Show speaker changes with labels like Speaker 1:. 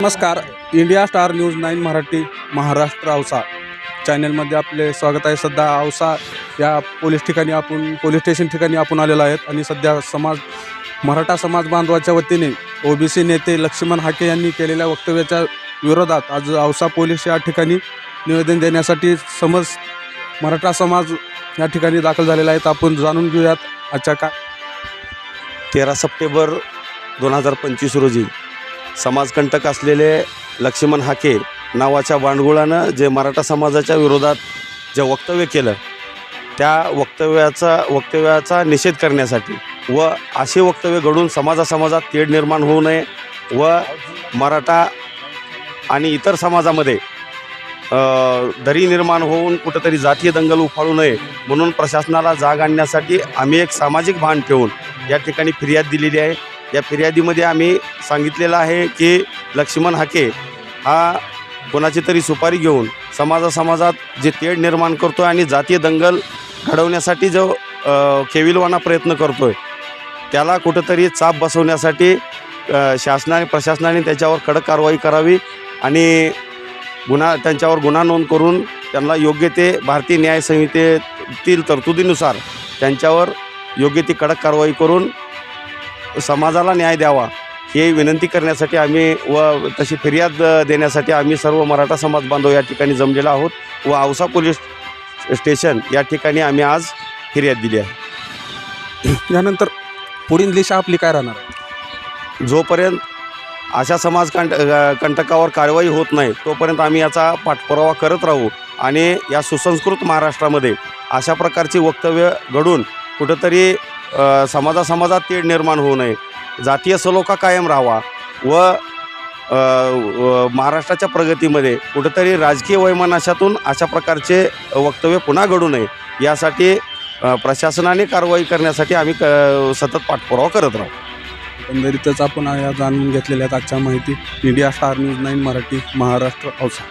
Speaker 1: नमस्कार India star news nine Marathi Maharashtra Ausa. चॅनलमध्ये आपले स्वागत आहे. सध्या औसा या पोलीस ठिकाणी आपण पोलीस स्टेशन ठिकाणी आपण आलेलो आहेत आणि सध्या समाज मराठा समाज बांधवाच्या वतीने ओबीसी नेते लक्ष्मण हाके यांनी केलेल्या वक्तव्याच्या विरोधात आज औसा पोलीस या ठिकाणी निवेदन देण्यासाठी समज मराठा समाज या ठिकाणी दाखल झालेला आहेत आपण जाणून घेऊयात आजच्या का
Speaker 2: तेरा सप्टेंबर दोन हजार पंचवीस रोजी समाजकंटक असलेले लक्ष्मण हाके नावाच्या बांडगुळानं जे मराठा समाजाच्या विरोधात जे वक्तव्य केलं त्या वक्तव्याचा वक्तव्याचा निषेध करण्यासाठी व असे वक्तव्य घडून समाजासमाजात तेढ निर्माण होऊ नये व मराठा आणि इतर समाजामध्ये दरी निर्माण होऊन कुठंतरी जातीय दंगल उफाळू नये म्हणून प्रशासनाला जाग आणण्यासाठी आम्ही एक सामाजिक भान ठेवून या ठिकाणी फिर्याद दिलेली आहे. या फिर्यादीमध्ये आम्ही सांगितलेलं आहे की लक्ष्मण हाके हा कोणाची तरी सुपारी घेऊन समाजासमाजात जे तेढ निर्माण करतो आणि जातीय दंगल घडवण्यासाठी जो केविलवाना प्रयत्न करतो आहे त्याला कुठंतरी चाप बसवण्यासाठी शासनाने प्रशासनाने त्याच्यावर कडक कारवाई करावी आणि गुन्हा त्यांच्यावर गुन्हा नोंद करून त्यांना योग्य ते भारतीय न्याय संहितेतील तरतुदीनुसार त्यांच्यावर योग्य ती कडक कारवाई करून समाजाला न्याय द्यावा हे विनंती करण्यासाठी आम्ही व तशी फिर्याद देण्यासाठी आम्ही सर्व मराठा समाज बांधव या ठिकाणी जमलेलो आहोत व औसा पोलीस स्टेशन या ठिकाणी आम्ही आज फिर्याद दिली आहे
Speaker 1: यानंतर पुढील दिशा आपली काय राहणार?
Speaker 2: जोपर्यंत अशा समाज कंट कंटकावर कारवाई होत नाही तोपर्यंत आम्ही याचा पाठपुरावा करत राहू आणि या सुसंस्कृत महाराष्ट्रामध्ये अशा प्रकारची वक्तव्य घडून कुठंतरी समाजासमाजात तेढ निर्माण होऊ नये. जातीय सलोखा कायम राहावा व महाराष्ट्राच्या प्रगतीमध्ये कुठंतरी राजकीय वैमानाशातून अशा प्रकारचे वक्तव्य पुन्हा घडू नये. यासाठी प्रशासनाने कारवाई करण्यासाठी आम्ही क सतत पाठपुरावा करत राहू.
Speaker 1: एकंदरीतच आपण या जाणून घेतलेल्या आहेत आजच्या माहिती media star news nine Marathi Maharashtra Ausa.